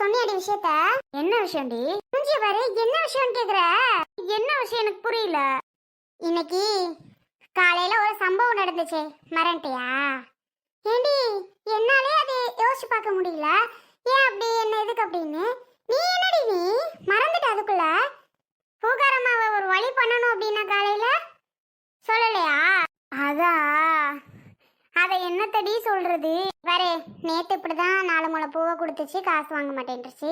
சொன்னியடி விஷயத்த? என்ன விஷயம்டி? மூஞ்சிய பாரு என்ன விஷயம் கேக்குற? என்ன விஷயம் எனக்கு புரியல. இன்னைக்கு காலையில ஒரு சம்பவம் நடந்துச்சு மறந்துட்டியா? ஏண்டி என்னாலே அது யோசிச்சு பார்க்க முடியல. ஏன் அப்படி என்ன எதுக்கு அப்படின்னு? நீ என்னடி நீ? மறந்துட்ட அதுக்குள்ள? பூகாரம்மாவை ஒரு வழி பண்ணணும் அப்படின்னா காலையில? சொல்லலையா? என்னத்தடி சொல்றது? வரே நேத்து இப்படிதான் நாலு முளை பூவை கொடுத்துச்சு காசு வாங்க மாட்டேன்ருச்சு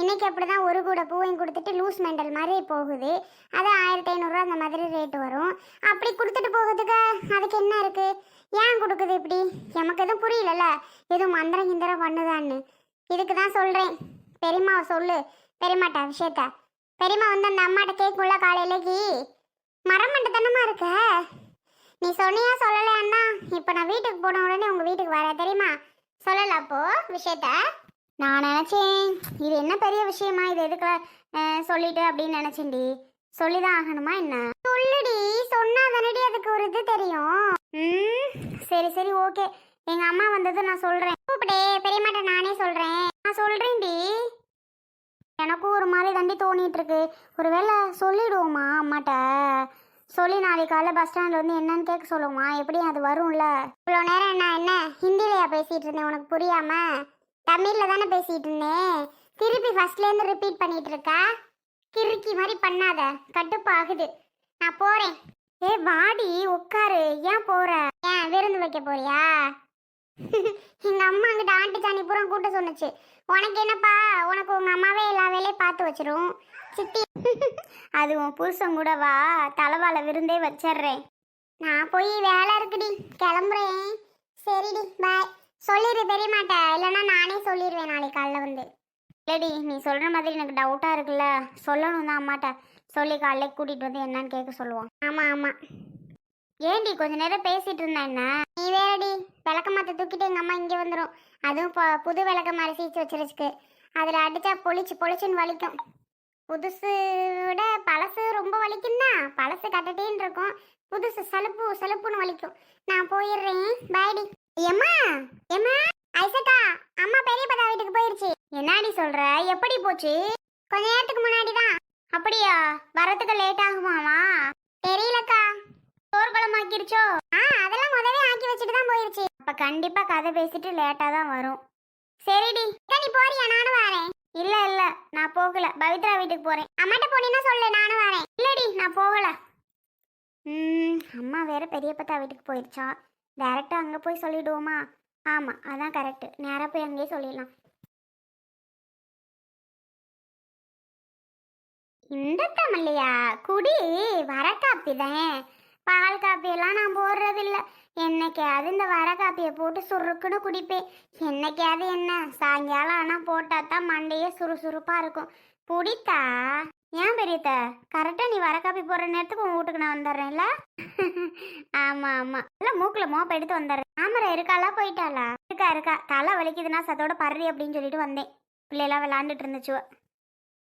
இன்னைக்கு அப்படிதான் ஒரு கூட பூவையும் கொடுத்துட்டு லூஸ் மெண்டல் மாதிரி போகுது. அது ஆயிரத்தி ஐநூறுரூவா அந்த மாதிரி ரேட்டு வரும். அப்படி கொடுத்துட்டு போகிறதுக்கு அதுக்கு என்ன இருக்கு? ஏன் கொடுக்குது இப்படி? எனக்கு எதுவும் புரியலல்ல. எதுவும் மந்திரம் கிந்திரம் பண்ணுதான்னு. இதுக்கு தான் சொல்கிறேன் பெரியம்மாவை சொல்லு. பெரியம்மாட்ட விஷயத்த பெரியம்மா வந்து அந்த அம்மாட்ட கேட்குள்ள காலையிலக்கு. மரமண்டத்தனமா இருக்க? நீ சொன்னியா சொல்லலையாண்ணா இப்போ நான் வீட்டுக்கு போன உடனே உங்கள் வீட்டுக்கு வர தெரியுமா? சொல்லல அப்போ விஷயத்த? நான் நினச்சேன் இது என்ன பெரிய விஷயமா இது எதுக்கு சொல்லிட்டு அப்படின்னு நினச்சேன்டி. சொல்லிதான் ஆகணுமா என்ன? சொல்லுடி சொன்னா தானடி அதுக்கு ஒரு இது தெரியும். ம் சரி சரி ஓகே. எங்க அம்மா வந்தது நான் சொல்றேன். கூப்பிடே பெரியமாட்ட நானே சொல்றேன். நான் சொல்றேன்டி. எனக்கும் ஒரு மாதிரி தண்டி தோணிட்டு இருக்கு. ஒருவேளை சொல்லிடுவோமா அம்மாட்ட? சொல்லி நாளைக்கு காலைல பஸ் ஸ்டாண்ட்ல வந்து என்னன்னு கேட்க சொல்லுமா? எப்படி அது வரும்ல? இவ்வளோ நேரம் நான் என்ன? ஹிந்திலையா பேசிட்டு இருந்தேன் உனக்கு புரியாம? தமிழ்ல தானே பேசிட்டு இருந்தேன். திருப்பி ஃபர்ஸ்ட்ல இருந்து ரிப்பீட் பண்ணிட்டு இருக்கா? கிறுக்கி மாதிரி பண்ணாத. கட்டுப்பாகுது நான் போறேன். ஏ வாடி உட்காரு. ஏன் போற? ஏன் விருந்து வைக்க போறியா? எங்க அம்மா அங்கிட்ட ஆண்டி சாணி பூரா கூட்ட சொன்னுச்சு. உனக்கு என்னப்பா? உனக்கு உங்க அம்மாவே எல்லா வேலையும் பார்த்து வச்சிரும். சித்தி அது உன் புருஷன் கூட வா. தலைவால விருந்தே வச்சிடுறேன் நான் போய் வேலை இருக்குடி. கிளம்புறேன். சரிடி பாய் சொல்லிடு தெரிய மாட்டேன் இல்லைன்னா நானே சொல்லிடுவேன் நாளைக்கு காலைல வந்து. இல்லடி நீ சொல்ற மாதிரி எனக்கு டவுட்டாக இருக்குல்ல. சொல்லணும் தான் அம்மாட்ட. சொல்லி காலைல கூட்டிட்டு வந்து என்னன்னு கேட்க சொல்லுவோம் ஆமா ஆமா. ஏண்டி கொஞ்ச நேரம் பேசிட்டு இருந்தேன் என்ன? நீ வேறடி விளக்க மாற்ற தூக்கிட்டு எங்கள் அம்மா இங்கே வந்துடும் அதுவும் இப்போ புது விளக்க மாதிரி சீச்சு வச்சிருச்சுக்கு. அதில் அடித்தா பொளிச்சு பொழிச்சுன்னு வலிக்கும். புதுசு விட பழசு ரொம்ப வலிக்குன்னா பழசு கட்டட்டேன்னு இருக்கும். புதுசு சலுப்பு சலுப்புன்னு வலிக்கும். நான் போயிடுறேன். பாய்டி எம்மா எம்மா ஐசக்கா அம்மா பெரிய பதா வீட்டுக்கு போயிருச்சு. என்னடி சொல்ற? எப்படி போச்சு? கொஞ்ச நேரத்துக்கு முன்னாடி தான் அப்படியா வரத்துக்கு லேட் ஆகுமாவா தெரியலக்கா. தோர் குழம்பு ஆக்கிருச்சோ ஆ அதெல்லாம் முதவே ஆக்கி வச்சுட்டு தான் போயிருச்சு. அப்ப கண்டிப்பா கதை பேசிட்டு லேட்டா தான் வரும். சரிடி நீ போறியா? நானும் வரேன். இல்ல இல்ல. நான் போகல. பவித்ரா வீட்டுக்கு போறேன். அம்மாட்ட போனீங்கன்னா சொல்லு. நானும் வரேன். இல்லடி நான் போகல. ம் அம்மா வேற பெரியப்பத்தா வீட்டுக்கு போயிருச்சா. டேரெக்டாக அங்க போய் சொல்லிடுவோமா? ஆமா அதான் கரெக்ட் நேரா போய் அங்கேயே சொல்லிடலாம். இந்த தமிழ்லையா? குடி வர காப்பி தான்? பால் காப்பியெல்லாம் நான் போடுறதில்ல. என்னைக்காவது இந்த வர காப்பியை போட்டு சுருக்குன்னு குடிப்பேன் என்னைக்காவது என்ன? சாயங்காலம் ஆனால் போட்டால் தான் மண்டையே சுறுசுறுப்பாக இருக்கும். பிடித்தா? ஏன் பெரியத்த? கரெக்டாக நீ வர காப்பி போடுற நேரத்துக்கு உன் வீட்டுக்கு நான் வந்துடுறேன்ல ஆமாம் ஆமாம் இல்லை மூக்கில் மோப்ப எடுத்து வந்துடுறேன். ஆமரா இருக்காளா போயிட்டாளா? இருக்கா இருக்கா. தலை வலிக்குதுன்னா சத்தோட பர்றி அப்படின்னு சொல்லிட்டு வந்தேன். பிள்ளைலாம் விளாண்டுட்டு இருந்துச்சுவ.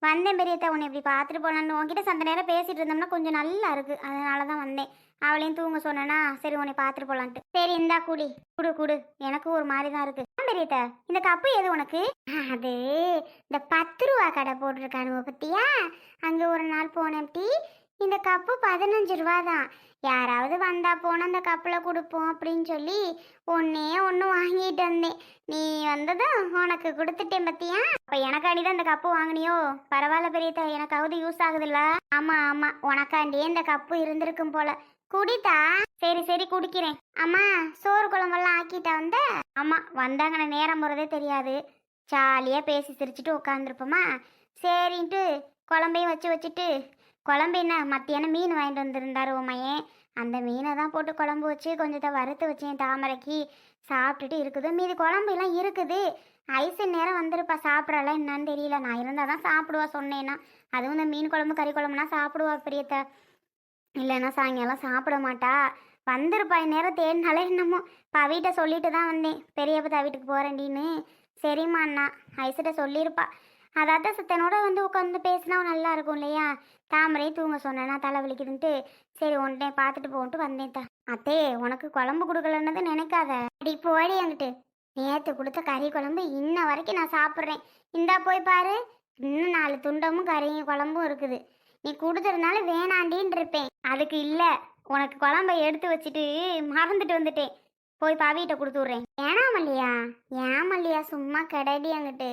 வந்தேன் பெரியத்த உன்னை இப்படி பார்த்துட்டு போகலான்னு உன்கிட்ட சந்த நேரம் பேசிட்டு இருந்தோம்னா கொஞ்சம் நல்லா இருக்குது அதனால தான் வந்தேன். அவளையும் தூங்க சொன்னேனா சரி உன்னை பார்த்துட்டு போலான்ட்டு. சரி இந்தா குடி. குடு குடு. எனக்கு ஒரு மாதிரி தான் இருக்கு பெரியத்த? இந்த கப்பு எது உனக்கு? அது இந்த பத்து ரூபா கடை போட்டிருக்கானுவ பத்தியா? அங்க ஒரு நாள் போனேன்ட்டி இந்த கப்பு பதினஞ்சு ரூபா தான் யாராவது வந்தா போனா அந்த கப்பில் கொடுப்போம் அப்படின்னு சொல்லி ஒன்னே ஒன்று வாங்கிட்டு வந்தேன். நீ வந்ததும் உனக்கு கொடுத்துட்டேன் பத்தியா? இப்போ எனக்காண்டி தான் இந்த கப்பு வாங்கினியோ? பரவாயில்ல பெரியதா எனக்காவது யூஸ் ஆகுதுல்ல. ஆமாம் ஆமாம் உனக்காண்டியே இந்த கப்பு இருந்திருக்கும் போல. குடித்தா சரி சரி குடிக்கிறேன். அம்மா சோறு குழம்பெல்லாம் ஆக்கிட்டா வந்த? ஆமா வந்தாங்கன்னு நேரம் போகிறதே தெரியாது. ஜாலியா பேசி சிரிச்சிட்டு உட்காந்துருப்போமா சரின்ட்டு குழம்பையும் வச்சு வச்சுட்டு குழம்பு என்ன மத்தியானம் மீன் வாங்கிட்டு வந்திருந்தாரு உமையன் அந்த மீனை தான் போட்டு குழம்பு வச்சு கொஞ்சத்தை வறுத்து வச்சேன் தாமரைக்கு. சாப்பிட்டுட்டு இருக்குது. மீதி குழம்பு எல்லாம் இருக்குது. ஐஸ் நேரம் வந்திருப்பா சாப்பிட்றாளா என்னன்னு தெரியல. நான் இருந்தால் தான் சாப்பிடுவா சொன்னேன்னா. அதுவும் இந்த மீன் குழம்பு கறி குழம்புனா சாப்பிடுவா பிரியத்தை. இல்லைன்னா சாயங்காலம் சாப்பிட மாட்டா. வந்திருப்பா இந்நேரம் தேடினாலே என்னமோ. பவிட்ட சொல்லிட்டு தான் வந்தேன். பெரியப்பதா வீட்டுக்கு போகிறேன்டின்னு சரிம்மா அண்ணா. ஐசிட்ட சொல்லியிருப்பா அதாவது சித்தனோட வந்து உட்காந்து பேசினா நல்லா இருக்கும் இல்லையா? தாமரை தூங்க சொன்னேன்னா தலை வலிக்குதுன்ட்டு. சரி ஒன்றை பார்த்துட்டு போன்ட்டு வந்தேன் தா. அத்தே உனக்கு குழம்பு கொடுக்கலன்னது நினைக்காத. அப்படி போடி அங்கிட்டு நேற்று கொடுத்த கறி குழம்பு இன்ன வரைக்கும் நான் சாப்பிட்றேன். இந்தா போய் பாரு. இன்னும் நாலு துண்டமும் கறியும் குழம்பும் இருக்குது. நீ கொடுத்துருந்தால வேணாண்டின்னு இருப்பேன் அதுக்கு இல்லை. உனக்கு குழம்ப எடுத்து வச்சுட்டு மறந்துட்டு வந்துட்டேன். போய் பாவிகிட்ட கொடுத்து விட்றேன். ஏனா மல்லியா? ஏன் மல்லியா? சும்மா கிடடி அங்கிட்டு.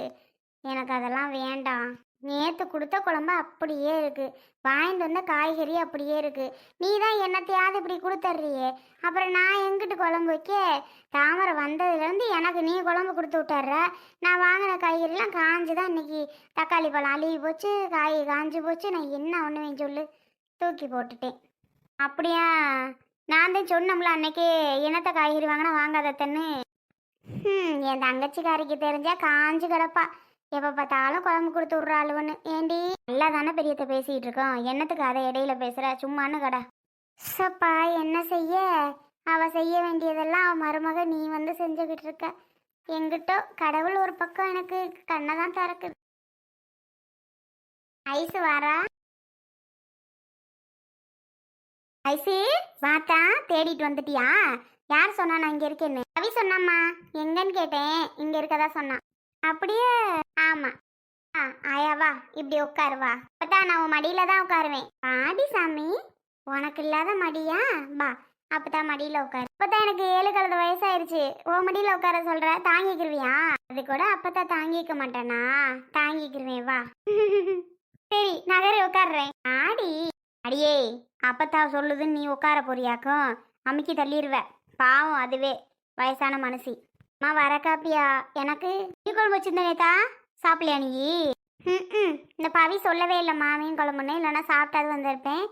எனக்கு அதெல்லாம் வேண்டாம். நேற்று கொடுத்த குழம்பு அப்படியே இருக்கு. வாங்கிட்டு வந்த காய்கறி அப்படியே இருக்கு. நீ தான் என்னத்தையாவது இப்படி கொடுத்துட்றியே அப்புறம் நான் எங்கிட்டு குழம்பு வைக்க? தாமரை வந்ததுலேருந்து எனக்கு நீ குழம்பு கொடுத்து விட்டுற நான் வாங்கின காய்கறிலாம் காஞ்சு தான் இன்னைக்கு. தக்காளி பழம் அழுகி போச்சு காய் காஞ்சு போச்சு. நான் என்ன ஒன்றுவேன் சொல்லு. தூக்கி போட்டுட்டேன். அப்படியா? நான் தான் சொன்னோம்ல அன்னைக்கு என்னத்த காய்கறி வாங்கினா வாங்காதத்தன்னு. ம் என் தங்கச்சிக்காரிக்கு தெரிஞ்சா காஞ்சு கிடப்பா. எப்போ பார்த்தாலும் குழம்பு கொடுத்து விட்றாளுவன்னு ஏண்டி? நல்லா தானே பெரியத்தை பேசிகிட்டு இருக்கோம். என்னத்துக்கு அதை இடையில பேசுகிற சும்மானு கடை. சப்பா என்ன செய்ய? அவ செய்ய வேண்டியதெல்லாம் அவன் மருமக நீ வந்து செஞ்சுக்கிட்டு இருக்க. எங்கிட்டோ கடவுள் ஒரு பக்கம் எனக்கு கண்ணை தான் திறக்குது. ஐசு வாரா ஐசு வாத்தா தேடிட்டு வந்துட்டியா? யார் சொன்னா நான் இங்க இருக்கேன்னு? ரவி சொன்னாம்மா. எங்கன்னு கேட்டேன். இங்க இருக்கதா சொன்னான். அப்படியே ஆமா. ஆ ஆயாவா இப்படி உட்காரு வா. அப்பதான் நான் உன் மடியில தான் உட்காருவேன். பாடி சாமி உனக்கு இல்லாத மடியா? வா அப்பதான் மடியில உட்காரு. அப்பதான் எனக்கு ஏழு கலந்த வயசாயிருச்சு. உன் மடியில உட்கார சொல்ற தாங்கிக்கிருவியா? அது கூட அப்பதான் தாங்கிக்க மாட்டேனா தாங்கிக்கிருவேன் வா. சரி நகரி உட்காடுறேன் ஆடி அடியே அப்பத்தா சொல்லுதுன்னு நீ உட்கார போறியாக்கும்? அமுக்கி தள்ளிடுவ பாவம் அதுவே வயசான மனசி. அம்மா வர காப்பியா? எனக்கு மீன் குழம்பு வச்சிருந்தேனேதா சாப்பிடலையா நீ? ம் இந்த பவி சொல்லவே இல்லைம்மா மீன் குழம்புன்னு. இல்லைன்னா சாப்பிட்டாது வந்திருப்பேன்.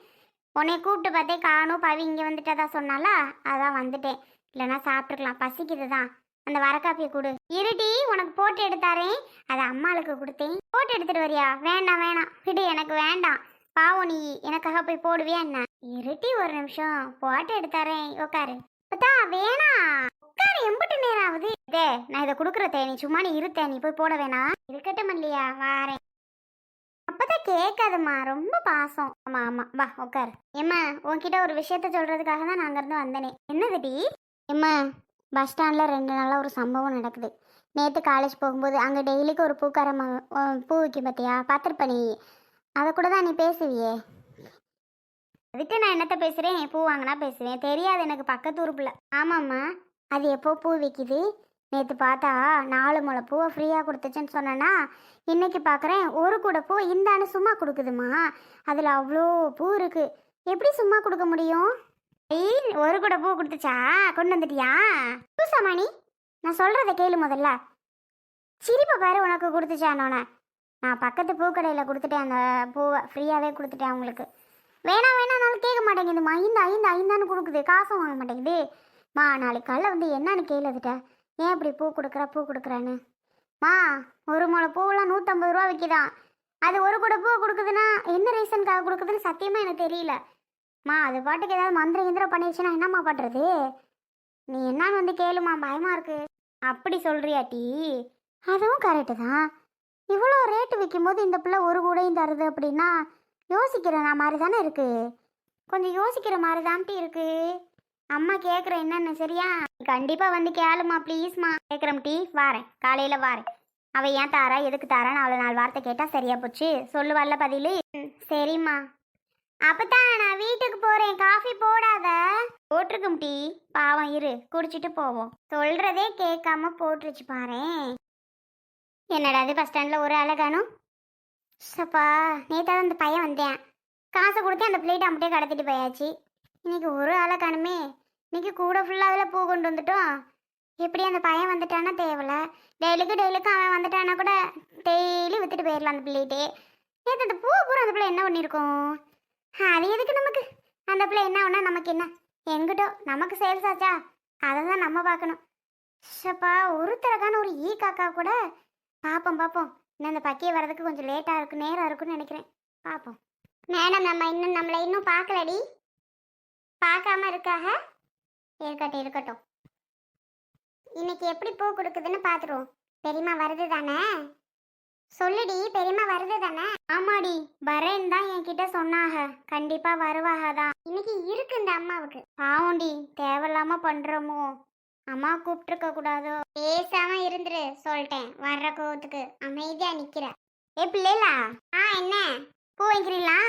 உன்னை கூப்பிட்டு பார்த்தே காணும். பவி இங்கே வந்துட்டதா சொன்னாலா அதான் வந்துட்டேன். இல்லைனா சாப்பிட்ருக்கலாம் பசிக்குது தான் அந்த வரக்காப்பியை கொடு. இருடி உனக்கு போட்டு எடுத்தாரேன் அதை அம்மாளுக்கு கொடுத்தேன். போட்டு எடுத்துட்டு வரியா? வேண்டாம் வேணாம். விடு எனக்கு வேண்டாம். பாவம் நீ. எனக்காக போய் போடுவியா என்ன? இருட்டி ஒரு நிமிஷம். போட்டு எடுத்தாரேன் உட்காரு பார்த்தா வேணாம். உட்காரு எம்பிட்டு நேரம் ஆகுது. இதே நான் இதை கொடுக்குறதே நீ சும்மா நீ இருத்த நீ போய் போட வேணாம். இருக்கட்டும் இல்லையா வாரேன். அப்பதான் கேட்காதம்மா ரொம்ப பாசம். ஆமா ஆமா வா உட்காரு. ஏம்மா உன்கிட்ட ஒரு விஷயத்த சொல்றதுக்காக தான் நான் அங்கிருந்து வந்தனே. என்னதுடி? ஏம்மா பஸ் ஸ்டாண்டில் ரெண்டு நாளாக ஒரு சம்பவம் நடக்குது. நேற்று காலேஜ் போகும்போது அங்கே டெய்லிக்கு ஒரு பூக்காரம்மா பூ விற்கும் பார்த்தியா பார்த்துருப்ப நீ. அதை கூட தான் நீ பேசுவியே. அதுக்கு நான் என்னத்த பேசுகிறேன் பூ வாங்கினா பேசுவேன். தெரியாது எனக்கு பக்கத்து உறுப்பில் ஆமாம்மா. அது எப்போ பூ விற்கிது நேற்று பார்த்தா நாலு முளை பூவை ஃப்ரீயாக கொடுத்துச்சுன்னு சொன்னேன்னா இன்னைக்கு பார்க்குறேன் ஒரு கூட பூ இந்தான்னு சும்மா கொடுக்குதுமா அதில் அவ்வளோ பூ இருக்கு. எப்படி சும்மா கொடுக்க முடியும்? ஐய், ஒரு கூட பூ கொடுத்துச்சா? கொண்டு வந்துட்டியா? பூசாமணி நான் சொல்கிறத கேளு முதல்ல. சிரிப்பை பாரு உனக்கு கொடுத்துச்சானோன நான் பக்கத்து பூக்கடையில் கொடுத்துட்டேன் அந்த பூவை ஃப்ரீயாகவே கொடுத்துட்டேன் அவங்களுக்கு. வேணாம் வேணாம்னாலும் கேட்க மாட்டேங்குதுமா இந்த ஐந்து ஐந்தான்னு கொடுக்குது. காசும் வாங்க மாட்டேங்குது. மா நாளைக்கு காலைல வந்து என்னன்னு கேளுதுட்ட. ஏன் இப்படி பூ கொடுக்குற பூ கொடுக்குறேன்னு? மா ஒரு முளை பூவெல்லாம் நூற்றம்பது ரூபா விற்கிதான் அது ஒரு கூட பூ கொடுக்குதுன்னா என்ன ரீசனுக்காக கொடுக்குதுன்னு சத்தியமாக எனக்கு தெரியல. மா அது பாட்டுக்கு ஏதாவது மந்திரம் இந்திரம் பண்ணிடுச்சுன்னா என்னம்மா பண்ணுறது நீ என்னன்னு வந்து கேளுமா பயமாக இருக்கு. அப்படி சொல்கிறியாட்டி அதுவும் கரெக்டு தான். இவ்வளோ ரேட்டு விற்கும்போது இந்த பிள்ளை ஒரு கூடையும் தருது அப்படின்னா யோசிக்கிற நான் மாதிரி தானே இருக்குது கொஞ்சம் யோசிக்கிற மாதிரி தான்ட்டு இருக்குது அம்மா கேட்குற என்னென்ன சரியா? கண்டிப்பாக வந்து கேளுமா ப்ளீஸ்மா கேட்குறேன் டீ. வாரேன். காலையில் வாரேன். அவள் ஏன் தாரா? எதுக்கு தாரா நாலு நாலு வார்த்தை கேட்டால் சரியா போச்சு. சொல்லுவாள்ல பதில்? ம், சரிம்மா. அப்பதான் நான் வீட்டுக்கு போகிறேன் காஃபி போடாத. போட்டிருக்கும் டீ. பாவம் இரு. குடிச்சிட்டு போவோம். சொல்கிறதே கேட்காம போட்டுருச்சு பாரேன் என்னடா அது பஸ் ஸ்டாண்டில் ஒரு அழகானும் சப்பா நேத்தாவது அந்த பையன் வந்தேன். காசை கொடுத்து அந்த பிளேட்டை அப்படியே கடத்திட்டு போயாச்சு. இன்னைக்கு ஒரு ஆளை காணுமே. இன்னைக்கு கூட ஃபுல்லாக அதில் பூ கொண்டு வந்துட்டோம். எப்படி அந்த பையன் வந்துட்டானா தேவையில்ல. டெய்லிக்கு டெய்லிக்கும் அவன் வந்துட்டானா கூட டெய்லி வித்துட்டு போயிடலாம் அந்த பிள்ளைகிட்டே. நேற்று அந்த பூ பூரா அந்த பிள்ளை என்ன பண்ணியிருக்கோம்? அது எதுக்கு நமக்கு? அந்த பிள்ளை என்ன ஒன்றா நமக்கு என்ன? எங்கிட்டோ நமக்கு சேல்ஸ் ஆச்சா? அதை தான் நம்ம பார்க்கணும். ஷப்பா ஒருத்தரக்கான ஒரு ஈ காக்கா கூட. பார்ப்போம் பார்ப்போம். இன்னும் அந்த பக்கியை வரதுக்கு கொஞ்சம் லேட்டாக இருக்கும் நேரம் இருக்கும்னு நினைக்கிறேன். பார்ப்போம். மேடம் நம்ம இன்னும் நம்மளை இன்னும் பார்க்கலடி. பார்க்காம இருக்காக? இருக்கட்டும் இருக்கட்டும். இன்னைக்கு எப்படி பூ கொடுக்குதுன்னு பார்த்துருவோம். பெரியம்மா வருது தானே? சொல்லுடி பெரியம்மா வருது தானே? ஆமாடி வரேன் தான் என்கிட்ட சொன்னாக. கண்டிப்பா வருவாக தான். இன்னைக்கு இருக்கு இந்த அம்மாவுக்கு. பாவண்டி தேவையில்லாம பண்றோமோ? அம்மா கூப்பிட்டுருக்க கூடாதோ? பேசாம இருந்துரு சொல்லிட்டேன். வர்ற கோவத்துக்கு. அமைதியா நிக்கிற. ஏ பிள்ளைலா? ஆ என்ன? பூ வாங்கிக்கிறீங்களா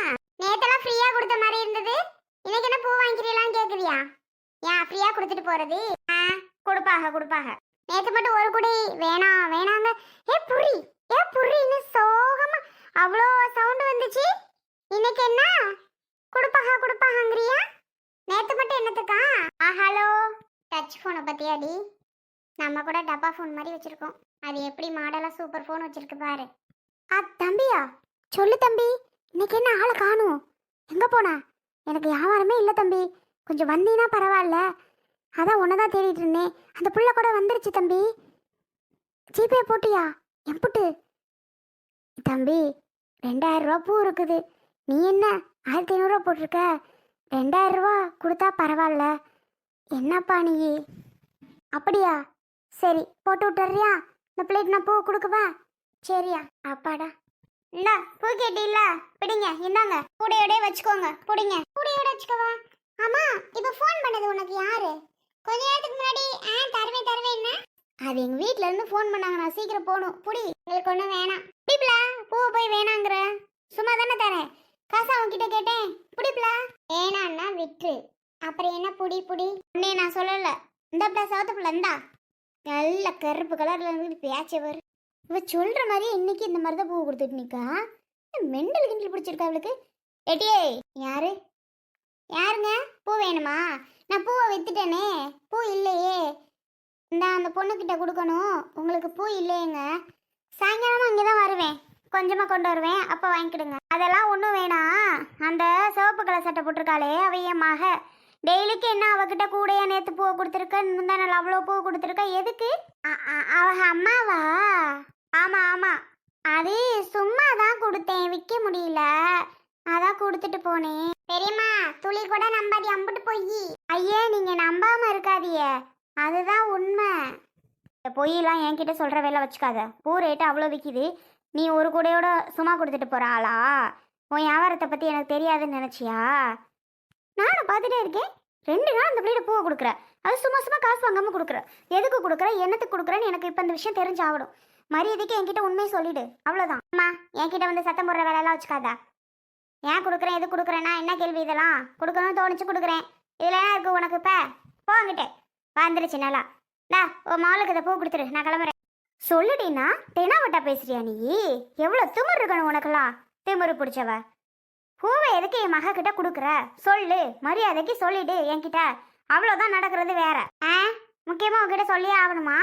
நேத்தெல்லாம் ஃப்ரீயா கொடுத்த மாதிரி இருந்தது. இன்னைக்கு என்ன பூ வாங்கிக்கிறீங்களான்னு கேக்குறியா? ஏன் ஃப்ரீயா கொடுத்துட்டு போறது? ஆ கொடுப்பாக கொடுப்பாக. நேற்று மட்டும் ஒரு குடி வேணாம் வேணாங்க ஏ புரி ஏ புரின்னு சோகமா அவ்வளோ சவுண்டு வந்துச்சு. இன்னைக்கு என்ன? கொடுப்பாக கொடுப்பாகங்கிறியா? நேற்று மட்டும் என்னத்துக்கா? ஆ ஹலோ. டச் ஃபோனை பத்தியாடி. நம்ம கூட டப்பா ஃபோன் மாதிரி வச்சிருக்கோம். அது எப்படி மாடலாக சூப்பர் ஃபோன் வச்சிருக்கு பாரு. ஆ தம்பியா? சொல்லு தம்பி. இன்னைக்கு என்ன ஆளை காணும்? எங்க போனா? எனக்கு வியாபாரமே இல்லை தம்பி. கொஞ்சம் வந்தீங்கன்னா பரவாயில்ல. அதான் உன்னை தான் தேடிட்டு இருந்தேன். அந்த புள்ள கூட வந்துருச்சு தம்பி. ஜிபே போட்டியா? எம்புட்டு. தம்பி ரெண்டாயிரம் ரூபா பூ இருக்குது. நீ என்ன ஆயிரத்தி ஐநூறுரூவா போட்டிருக்க? ரெண்டாயிரம் ரூபா கொடுத்தா பரவாயில்ல. என்னப்பா நீ? அப்படியா? சரி போட்டு விட்டுறியா இந்த பிளேட் நான் பூ கொடுக்குவேன் சரியா. அப்பாடா. இந்தா பூ கேட்டீல்ல? பிடிங்க இந்தாங்க. கூடையோட வச்சுக்கோங்க. பிடிங்க. கூடையோட வச்சுக்கவா? ஆமா இப்போ ஃபோன் பண்ணது உனக்கு யாரு? கொஞ்ச நேரத்துக்கு முன்னாடி ஆ தருவேன் தருவேன் அது எங்க வீட்ல இருந்து ஃபோன் பண்ணாங்க நான் சீக்கிரம் போகணும். புடி உங்களுக்கு ஒன்றும் வேணாம். பிடிப்பல பூவை போய் வேணாங்கிற. சும்மா தானே தரேன். காசு அவன்கிட்ட கேட்டேன். பிடிப்பல வேணான்னா விட்டுரு. அப்புறம் என்ன புடி புடி? உன்னே நான் சொல்லல. இந்த பிள்ளை சவத்த பிள்ளை இந்தா. நல்ல கருப்பு கலர்ல இருந்து பேச்சவர். இவ சொல்ற மாதிரி இன்னைக்கு இந்த மாதிரி தான் பூ கொடுத்துட்டு நிக்கா. மெண்டல் கிண்டல் பிடிச்சிருக்கா அவளுக்கு எட்டியே யாரு? யாருங்க? பூ வேணுமா? நான் பூவை வித்துட்டேனே. பூ இல்லையே. இந்த அந்த பொண்ணுக்கிட்ட கொடுக்கணும். உங்களுக்கு பூ இல்லையேங்க. சாயங்காலமா அங்கே தான் வருவேன். கொஞ்சமாக கொண்டு வருவேன். அப்போ வாங்கிக்கிடுங்க. அதெல்லாம் ஒன்றும் வேணாம். அந்த சிவப்பு கலர் சட்டை போட்டிருக்காளே அவ என் மக. டெய்லிக்கு என்ன அவகிட்ட கூடையா நேற்று பூவை கொடுத்துருக்க? முந்தா நாள் அவ்வளோ பூ கொடுத்துருக்க? எதுக்கு? அவ அம்மாவா? ஆமாம் ஆமாம் அது சும்மா தான் கொடுத்தேன். விற்க முடியல. அதான் கொடுத்துட்டு போனேன். பெரியம்மா துளி கூட நம்பாதி அம்பிட்டு போய். ஐயே நீங்க நம்பாம இருக்காதியே அதுதான் உண்மை. பொய்யெல்லாம் என்கிட்ட சொல்ற வேலை வச்சுக்காத. பூ ரேட்டு அவ்வளோ விற்கிது நீ ஒரு கூடையோட சும்மா கொடுத்துட்டு போற ஆளா? உன் வியாபாரத்தை பத்தி எனக்கு தெரியாதுன்னு நினைச்சியா? நானும் பார்த்துட்டே இருக்கேன். ரெண்டு நாள் அந்த பிள்ளைகிட்ட பூவை கொடுக்குற அது சும்மா சும்மா காசு வாங்காம கொடுக்குற எதுக்கு கொடுக்குற என்னத்துக்கு கொடுக்குறேன்னு எனக்கு இப்போ இந்த விஷயம் தெரிஞ்சாகணும். மரியாதைக்கு என்கிட்ட உண்மையை சொல்லிடு. அவ்வளோதான் அம்மா என்கிட்ட வந்து சத்தம் போடுற வேலையெல்லாம் வச்சுக்காதா? ஏன் கொடுக்குறேன்? எது கொடுக்குறேன்னா? என்ன கேள்வி இதெல்லாம்? கொடுக்கணும்னு தோணுச்சு கொடுக்குறேன். இதில் என்ன இருக்கு உனக்கு இப்போ? போங்கிட்டே வந்துருச்சு நல்லா. டா உன் மாலுக்கு இதை பூ கொடுத்துரு. நான் கிளம்புறேன். சொல்லுடினா தெனாவட்டா பேசுறியா நீ? எவ்வளோ திமிர் இருக்கணும் உனக்கெல்லாம்? திமிரு பிடிச்சவ. பூவை எதுக்கு என் மக கிட்ட கொடுக்குற? சொல்லு. மரியாதைக்கு சொல்லிடு என்கிட்ட. அவ்வளோதான் நடக்கிறது வேற. ஆ? முக்கியமாக உங்ககிட்ட சொல்லியே ஆகணுமா?